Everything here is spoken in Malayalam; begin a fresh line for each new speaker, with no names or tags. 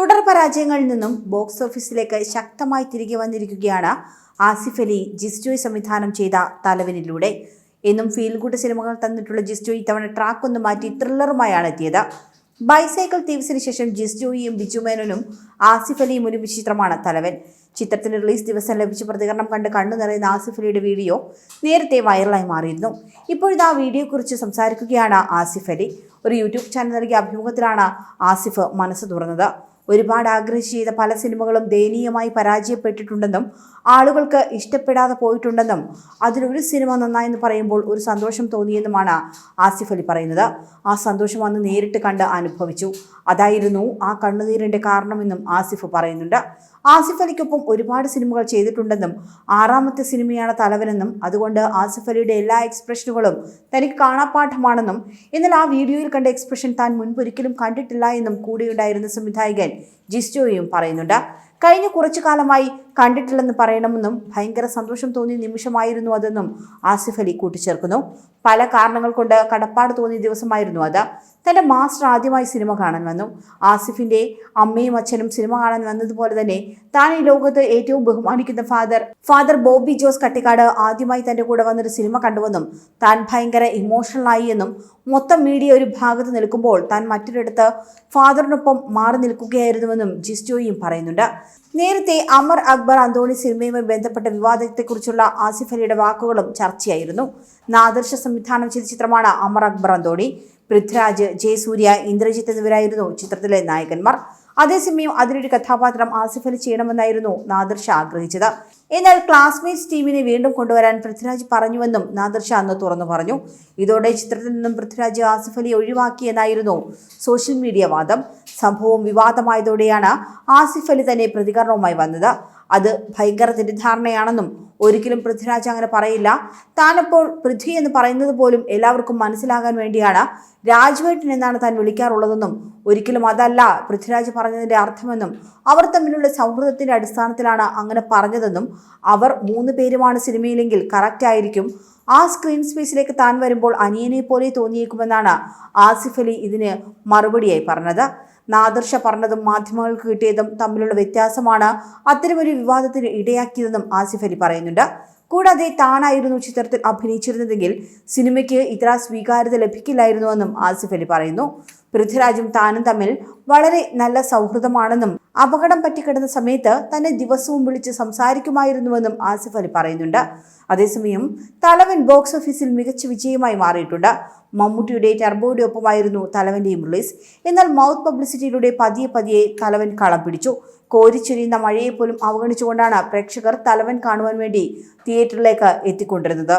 തുടർ പരാജയങ്ങളിൽ നിന്നും ബോക്സ് ഓഫീസിലേക്ക് ശക്തമായി തിരികെ വന്നിരിക്കുകയാണ് ആസിഫ് അലി ജിസ്റ്റോയ് സംവിധാനം ചെയ്ത തലവനിലൂടെ. എന്നും ഫീൽ ഗുഡ് സിനിമകൾ തന്നിട്ടുള്ള ജിസ്റ്റോ ഇത്തവണ ട്രാക്ക് ഒന്ന് മാറ്റി ത്രില്ലറുമായാണ് എത്തിയത്. ബൈസൈക്കിൾ തീവ്സിന് ശേഷം ജിസ്റ്റോയിയും ബിജു മേനോനും ആസിഫ് അലിയും ഒരുമിച്ച് ചിത്രമാണ് തലവൻ. ചിത്രത്തിന്റെ റിലീസ് ദിവസം ലഭിച്ച പ്രതികരണം കണ്ട് കണ്ണു നിറയുന്ന ആസിഫ് അലിയുടെ വീഡിയോ നേരത്തെ വൈറലായി മാറിയിരുന്നു. ഇപ്പോഴിത് വീഡിയോയെക്കുറിച്ച് സംസാരിക്കുകയാണ് ആസിഫ് അലി. ഒരു യൂട്യൂബ് ചാനൽ നൽകിയ അഭിമുഖത്തിലാണ് ആസിഫ് മനസ്സ് തുറന്നത്. ഒരുപാട് ആഗ്രഹിച്ച് ചെയ്ത പല സിനിമകളും ദയനീയമായി പരാജയപ്പെട്ടിട്ടുണ്ടെന്നും ആളുകൾക്ക് ഇഷ്ടപ്പെടാതെ പോയിട്ടുണ്ടെന്നും അതിലൊരു സിനിമ നന്നായെന്ന് പറയുമ്പോൾ ഒരു സന്തോഷം തോന്നിയെന്നുമാണ് ആസിഫ് അലി പറയുന്നത്. ആ സന്തോഷം അന്ന് നേരിട്ട് കണ്ട് അനുഭവിച്ചു. അതായിരുന്നു ആ കണ്ണുനീരിന്റെ കാരണമെന്നും ആസിഫ് പറയുന്നുണ്ട്. ആസിഫ് അലിക്കൊപ്പം ഒരുപാട് സിനിമകൾ ചെയ്തിട്ടുണ്ടെന്നും ആറാമത്തെ സിനിമയാണ് തലവനെന്നും അതുകൊണ്ട് ആസിഫ് അലിയുടെ എല്ലാ എക്സ്പ്രഷനുകളും തനിക്ക് കാണാപ്പാഠമാണെന്നും എന്നാൽ ആ വീഡിയോയിൽ കണ്ട എക്സ്പ്രഷൻ താൻ മുൻപൊരിക്കലും കണ്ടിട്ടില്ല എന്നും കൂടെയുണ്ടായിരുന്ന സംവിധായകൻ friends. ജിസ്റ്റോയും പറയുന്നുണ്ട്. കഴിഞ്ഞ കുറച്ചു കാലമായി കണ്ടിട്ടില്ലെന്ന് പറയണമെന്നും ഭയങ്കര സന്തോഷം തോന്നിയ നിമിഷമായിരുന്നു അതെന്നും ആസിഫ് അലി കൂട്ടിച്ചേർക്കുന്നു. പല കാരണങ്ങൾ കൊണ്ട് കടപ്പാട് തോന്നിയ ദിവസമായിരുന്നു അത്. തന്റെ മാസ്റ്റർ ആദ്യമായി സിനിമ കാണാൻ വന്നു. ആസിഫിന്റെ അമ്മയും അച്ഛനും സിനിമ കാണാൻ വന്നതുപോലെ തന്നെ താൻ ഈ ലോകത്ത് ഏറ്റവും ബഹുമാനിക്കുന്ന ഫാദർ ഫാദർ ബോബി ജോസ് കട്ടിക്കാട് ആദ്യമായി തന്റെ കൂടെ വന്നൊരു സിനിമ കണ്ടുവെന്നും താൻ ഭയങ്കര ഇമോഷണലായി എന്നും മൊത്തം മീഡിയ ഒരു ഭാഗത്ത് നിൽക്കുമ്പോൾ താൻ മറ്റൊരിടത്ത് ഫാദറിനൊപ്പം മാറി നിൽക്കുകയായിരുന്നുവെന്നും ജിസ്റ്റോയും പറയുന്നുണ്ട്. നേരത്തെ അമർ അക്ബർ അന്തോണി സിനിമയുമായി ബന്ധപ്പെട്ട വിവാദത്തെക്കുറിച്ചുള്ള ആസിഫ് അലിയുടെ വാക്കുകളും ചർച്ചയായിരുന്നു. നാദർശ സംവിധാനം ചെയ്ത ചിത്രമാണ് അമർ അക്ബർ അന്തോണി. പൃഥ്വിരാജ് ജയസൂര്യ ഇന്ദ്രജിത്ത് എന്നിവരായിരുന്നു ചിത്രത്തിലെ നായകന്മാർ. അതേസമയം അതിലൊരു കഥാപാത്രം ആസിഫ് അലി ചെയ്യണമെന്നായിരുന്നു നാദർഷ ആഗ്രഹിച്ചത്. എന്നാൽ ക്ലാസ്മേറ്റ്സ് ടീമിനെ വീണ്ടും കൊണ്ടുവരാൻ പൃഥ്വിരാജ് പറഞ്ഞുവെന്നും നാദർഷ അന്ന് തുറന്നു പറഞ്ഞു. ഇതോടെ ചിത്രത്തിൽ നിന്നും പൃഥ്വിരാജ് ആസിഫ് അലി ഒഴിവാക്കിയെന്നായിരുന്നു സോഷ്യൽ മീഡിയ വാദം. സംഭവം വിവാദമായതോടെയാണ് ആസിഫ് അലി തന്നെ പ്രതികരണവുമായി വന്നത്. അത് ഭയങ്കര തെറ്റിദ്ധാരണയാണെന്നും ഒരിക്കലും പൃഥ്വിരാജ് അങ്ങനെ പറയില്ല. താനപ്പോൾ പൃഥ്വി എന്ന് പറയുന്നത് പോലും എല്ലാവർക്കും മനസ്സിലാകാൻ വേണ്ടിയാണ്. രാജ്വേട്ടൻ എന്നാണ് താൻ വിളിക്കാറുള്ളതെന്നും ഒരിക്കലും അതല്ല പൃഥ്വിരാജ് പറഞ്ഞതിന്റെ അർത്ഥമെന്നും അവർ തമ്മിലുള്ള സൗഹൃദത്തിന്റെ അടിസ്ഥാനത്തിലാണ് അങ്ങനെ പറഞ്ഞതെന്നും അവർ മൂന്ന് പേരുമാണ് സിനിമയിലെങ്കിൽ കറക്റ്റ് ആയിരിക്കും. ആ സ്ക്രീൻ സ്പേസിലേക്ക് താൻ വരുമ്പോൾ അനിയനെ പോലെ തോന്നിയേക്കുമെന്നാണ് ആസിഫ് അലി ഇതിന് മറുപടിയായി പറഞ്ഞത്. നാദർഷ പറഞ്ഞതും മാധ്യമങ്ങൾക്ക് കിട്ടിയതും തമ്മിലുള്ള വ്യത്യാസമാണ് അത്തരമൊരു വിവാദത്തിന് ഇടയാക്കിയതെന്നും ആസിഫ് അലി പറയുന്നുണ്ട് കൂടാതെ താനായിരുന്നു ചിത്രത്തിൽ അഭിനയിച്ചിരുന്നതെങ്കിൽ സിനിമയ്ക്ക് ഇത്ര സ്വീകാര്യത ലഭിക്കില്ലായിരുന്നുവെന്നും ആസിഫ് അലി പറയുന്നു. പൃഥ്വിരാജും താനും തമ്മിൽ വളരെ നല്ല സൗഹൃദമാണെന്നും അപകടം പറ്റിക്കിടന്ന സമയത്ത് തന്നെ ദിവസവും വിളിച്ച് സംസാരിക്കുമായിരുന്നുവെന്നും ആസിഫ് അലി പറയുന്നുണ്ട്. അതേസമയം തലവൻ ബോക്സ് ഓഫീസിൽ മികച്ച വിജയമായി മാറിയിട്ടുണ്ട്. മമ്മൂട്ടിയുടെ ടർബോയുടെ ഒപ്പമായിരുന്നു തലവന്റെയും റിലീസ്. എന്നാൽ മൗത്ത് പബ്ലിസിറ്റിയിലൂടെ പതിയെ പതിയെ തലവൻ കളം പിടിച്ചു. കോരിച്ചൊരിയുന്ന മഴയെപ്പോലും അവഗണിച്ചുകൊണ്ടാണ് പ്രേക്ഷകർ തലവൻ കാണുവാൻ വേണ്ടി തിയേറ്ററിലേക്ക് എത്തിക്കൊണ്ടിരുന്നത്.